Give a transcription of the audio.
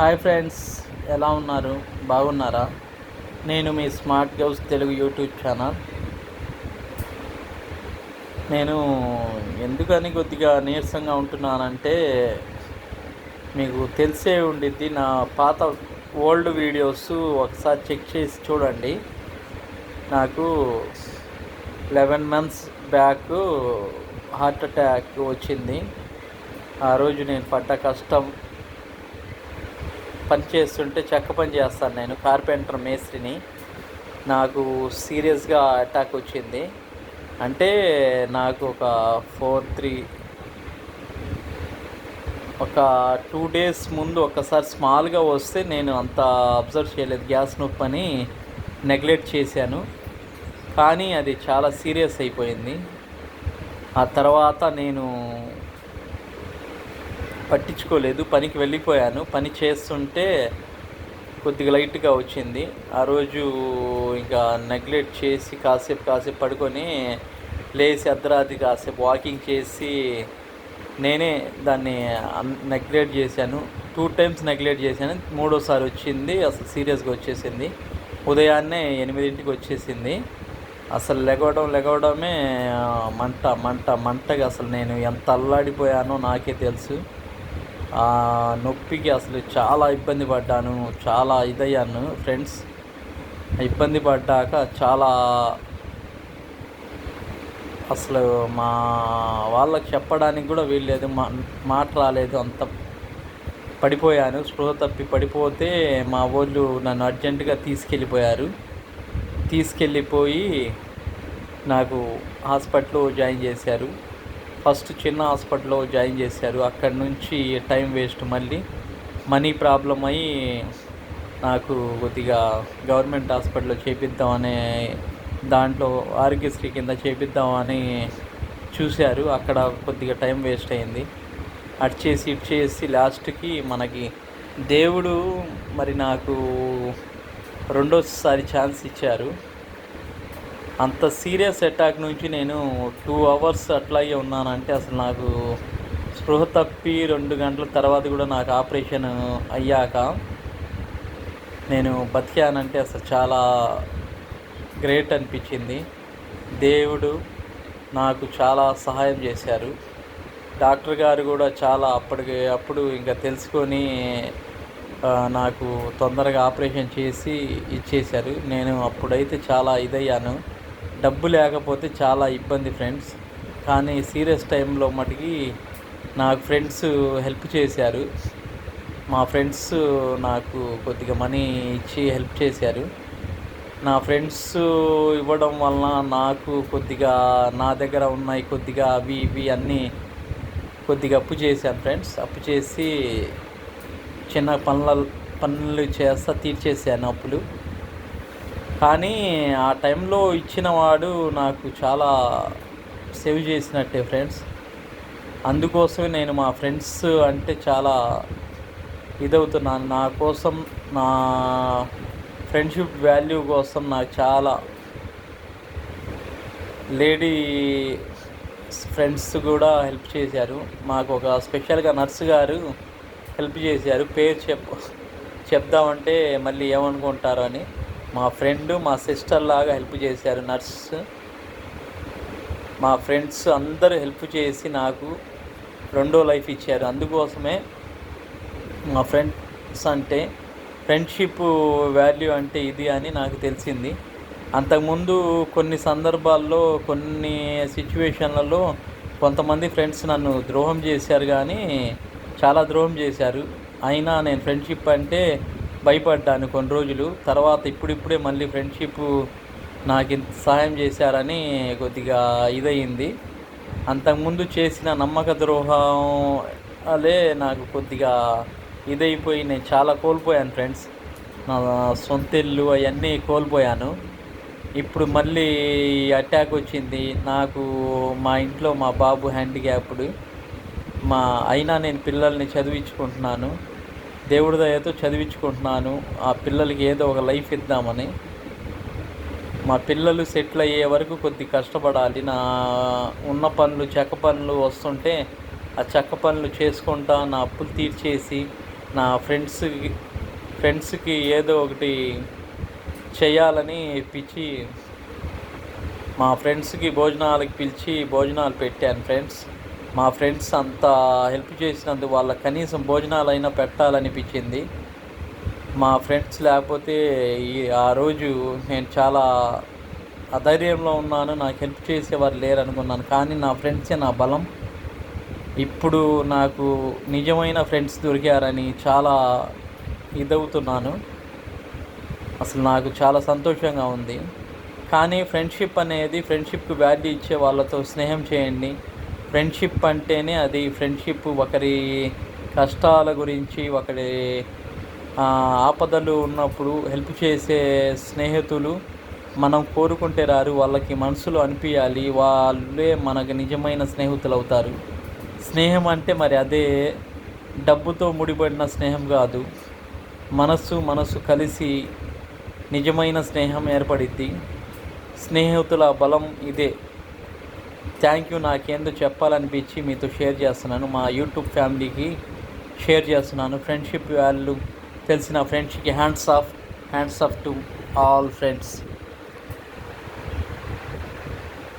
Hi friends ఎలా ఉన్నారు? బాగున్నారా? నేను మీ smart Ghouse Telugu YouTube channel. నేను ఎందుకని కొద్దిగా నీరసంగా ఉంటున్నానంటే మీకు తెలిసే ఉండిద్ది నా పాత ఓల్డ్ వీడియోస్ ఒకసారి చెక్ చేసి చూడండి. నాకు eleven months back heart attack వచ్చింది. ఆ రోజు నేను పడ్డ కష్టం పని చేస్తుంటే చెక్క పని చేస్తాను నేను కార్పెంటర్ మేస్త్రిని. నాకు సీరియస్గా అటాక్ వచ్చింది. అంటే నాకు ఒక ఫోర్ త్రీ ఒక టూ డేస్ ముందు ఒకసారి స్మాల్గా వస్తే నేను అంత అబ్జర్వ్ చేయలేదు. గ్యాస్ నొప్పి అని నెగ్లెక్ట్ చేశాను. కానీ అది చాలా సీరియస్ అయిపోయింది. ఆ తర్వాత నేను పట్టించుకోలేదు. పనికి వెళ్ళిపోయాను. పని చేస్తుంటే కొద్దిగా లైట్గా వచ్చింది. ఆ రోజు ఇంకా నెగ్లెక్ట్ చేసి కాసేపు కాసేపు పడుకొని లేచి అర్ధరాత్రి కాసేపు వాకింగ్ చేసి నేనే దాన్ని నెగ్లెక్ట్ చేశాను. టూ టైమ్స్ నెగ్లెక్ట్ చేశాను. మూడోసారి వచ్చింది. అసలు సీరియస్గా వచ్చేసింది. ఉదయాన్నే ఎనిమిదింటికి వచ్చేసింది. అసలు లెగవడం లెగవడమే మంట మంట మంటగా అసలు నేను ఎంత అల్లాడిపోయానో నాకే తెలుసు. నొప్పికి అసలు చాలా ఇబ్బంది పడ్డాను చాలా ఇదయ్యాను ఫ్రెండ్స్. ఇబ్బంది పడ్డాక చాలా అసలు మా వాళ్ళకి చెప్పడానికి కూడా వీల్లేదు మా మాట రాలేదు అంత పడిపోయాను. స్పృహ తప్పి పడిపోతే మా వాళ్ళు నన్ను అర్జెంటుగా తీసుకెళ్ళిపోయారు. తీసుకెళ్ళిపోయి నాకు హాస్పిటల్లో జాయిన్ చేశారు. ఫస్ట్ చిన్న హాస్పిటల్లో జాయిన్ చేశారు. అక్కడి నుంచి టైం వేస్ట్. మళ్ళీ మనీ ప్రాబ్లం అయ్యి నాకు కొద్దిగా గవర్నమెంట్ హాస్పిటల్లో చేపిద్దామనే దాంట్లో ఆరోగ్యశ్రీ కింద చేపిద్దామని చూశారు. అక్కడ కొద్దిగా టైం వేస్ట్ అయింది. అటు చేసి ఇటు చేసి లాస్ట్కి మనకి దేవుడు మరి నాకు రెండోసారి ఛాన్స్ ఇచ్చారు. అంత సీరియస్ అటాక్ నుంచి నేను టూ అవర్స్ అట్లాగే ఉన్నానంటే అసలు నాకు స్పృహ తప్పి రెండు గంటల తర్వాత కూడా నాకు ఆపరేషన్ అయ్యాక నేను బతికానంటే అసలు చాలా గ్రేట్ అనిపించింది. దేవుడు నాకు చాలా సహాయం చేశారు. డాక్టర్ గారు కూడా చాలా అప్పటికి అప్పుడు ఇంకా తెలుసుకొని నాకు తొందరగా ఆపరేషన్ చేసి ఇచ్చేశారు. నేను అప్పుడైతే చాలా ఇదయ్యాను. డబ్బు లేకపోతే చాలా ఇబ్బంది ఫ్రెండ్స్. కానీ సీరియస్ టైంలో మటుకి నాకు ఫ్రెండ్స్ హెల్ప్ చేశారు. మా ఫ్రెండ్స్ నాకు కొద్దిగా మనీ ఇచ్చి హెల్ప్ చేశారు. నా ఫ్రెండ్స్ ఇవ్వడం వలన నాకు కొద్దిగా నా దగ్గర ఉన్నాయి కొద్దిగా అవి ఇవి అన్నీ కొద్దిగా అప్పు చేశాను ఫ్రెండ్స్. అప్పు చేసి చిన్న పనుల పనులు చేస్తా తీర్చేసాను అప్పులు. కానీ ఆ టైంలో ఇచ్చిన వాడు నాకు చాలా సేవ్ చేసినట్టే ఫ్రెండ్స్. అందుకోసమే నేను మా ఫ్రెండ్స్ అంటే చాలా ఇదవుతున్నాను. నా కోసం నా ఫ్రెండ్షిప్ వాల్యూ కోసం నాకు చాలా లేడీ ఫ్రెండ్స్ కూడా హెల్ప్ చేశారు. మాకు ఒక స్పెషల్గా నర్సు గారు హెల్ప్ చేశారు. పేరు చెప్ చెప్దామంటే మళ్ళీ ఏమనుకుంటారో అని. మా ఫ్రెండ్ మా సిస్టర్ లాగా హెల్ప్ చేశారు నర్స్. మా ఫ్రెండ్స్ అందరూ హెల్ప్ చేసి నాకు రెండో లైఫ్ ఇచ్చారు. అందుకోసమే మా ఫ్రెండ్స్ అంటే ఫ్రెండ్షిప్ వాల్యూ అంటే ఇది అని నాకు తెలిసింది. అంతకుముందు కొన్ని సందర్భాల్లో కొన్ని సిచ్యువేషన్లలో కొంతమంది ఫ్రెండ్స్ నన్ను ద్రోహం చేశారు కానీ చాలా ద్రోహం చేశారు. అయినా నేను ఫ్రెండ్షిప్ అంటే భయపడ్డాను కొన్ని రోజులు. తర్వాత ఇప్పుడిప్పుడే మళ్ళీ ఫ్రెండ్షిప్ నాకు ఇంత సహాయం చేశారని కొద్దిగా ఇదయింది. అంతకుముందు చేసిన నమ్మక ద్రోహం అలే నాకు కొద్దిగా ఇదైపోయి నేను చాలా కోల్పోయాను ఫ్రెండ్స్. నా సొంత ఇల్లు అవన్నీ కోల్పోయాను. ఇప్పుడు మళ్ళీ అటాక్ వచ్చింది. నాకు మా ఇంట్లో మా బాబు హ్యాండిక్యాప్డ్. మా అయినా నేను పిల్లల్ని చదివించుకుంటున్నాను. దేవుడి దయతో చదివించుకుంటున్నాను. ఆ పిల్లలకి ఏదో ఒక లైఫ్ ఇద్దామని. మా పిల్లలు సెటిల్ అయ్యే వరకు కొద్ది కష్టపడాలి. నా ఉన్న పనులు చెక్క పనులు వస్తుంటే ఆ చెక్క పనులు చేసుకుంటా నా అప్పులు తీర్చేసి నా ఫ్రెండ్స్ ఫ్రెండ్స్కి ఏదో ఒకటి చేయాలని పిచ్చి మా ఫ్రెండ్స్కి భోజనాలకి పిలిచి భోజనాలు పెట్టాను ఫ్రెండ్స్. మా ఫ్రెండ్స్ అంత హెల్ప్ చేసినందుకు వాళ్ళ కనీసం భోజనాలైనా పెట్టాలనిపించింది. మా ఫ్రెండ్స్ లేకపోతే ఈ ఆ రోజు నేను చాలా అధైర్యంలో ఉన్నాను నాకు హెల్ప్ చేసేవారు లేరు అనుకున్నాను కానీ నా ఫ్రెండ్సే నా బలం. ఇప్పుడు నాకు నిజమైన ఫ్రెండ్స్ దొరికారని చాలా ఇదవుతున్నాను. అసలు నాకు చాలా సంతోషంగా ఉంది. కానీ ఫ్రెండ్షిప్ అనేది ఫ్రెండ్షిప్కి వాల్యూ ఇచ్చే వాళ్ళతో స్నేహం చేయండి. ఫ్రెండ్షిప్ అంటేనే అది ఫ్రెండ్షిప్ ఒకరి కష్టాల గురించి ఒకరి ఆపదలు ఉన్నప్పుడు హెల్ప్ చేసే స్నేహితులు మనం కోరుకుంటే రారు వాళ్ళకి మనసులో అనిపించాలి వాళ్ళే మనకు నిజమైన స్నేహితులు అవుతారు. స్నేహం అంటే మరి అదే డబ్బుతో ముడిపడిన స్నేహం కాదు. మనస్సు మనస్సు కలిసి నిజమైన స్నేహం ఏర్పడిద్ది. స్నేహితుల బలం ఇదే. థ్యాంక్ యూ నాకేందో చెప్పాలనిపించి మీతో షేర్ చేస్తున్నాను. మా యూట్యూబ్ ఫ్యామిలీకి షేర్ చేస్తున్నాను. ఫ్రెండ్షిప్ వాల్యూ తెలిసిన ఫ్రెండ్స్కి hands off hands off to all friends